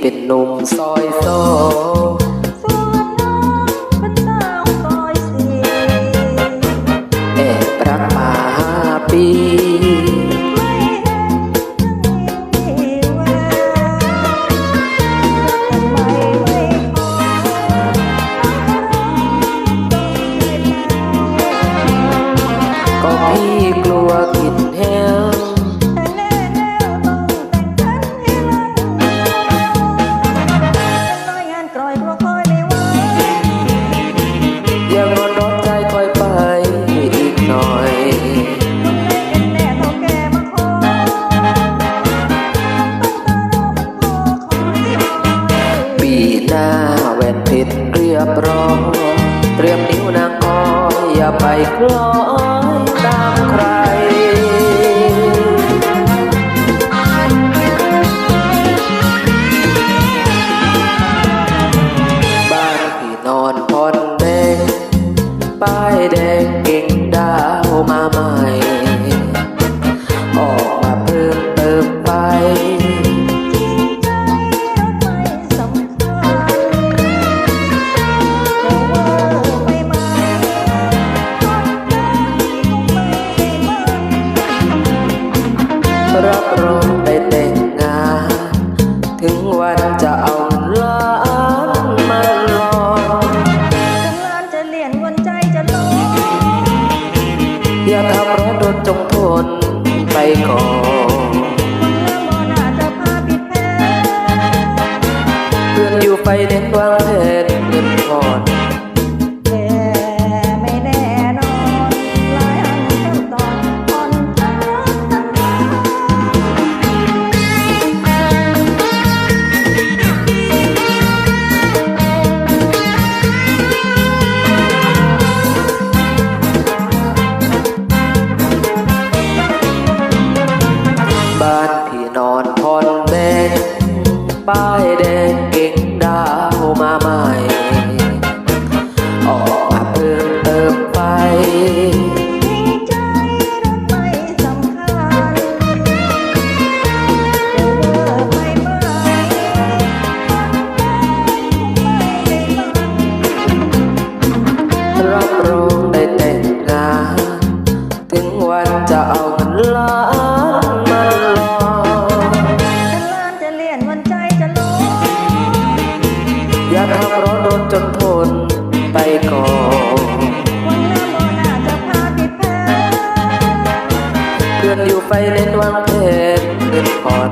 เป็นหนุ่มซอยโซส่วนน้องเป็นสาวซอยสี่แอบรักมาห้าปี รอเตรียมนิ้วนางคอยอย่าไปคล้อง จงทนไปก่อนเพื่อนอยู่ไฟเด็ดว่า Bye. เพราะรถจนทนไปก่อนเพื่อนอยู่ไฟเล่นวางเพลินเล่นผ่อน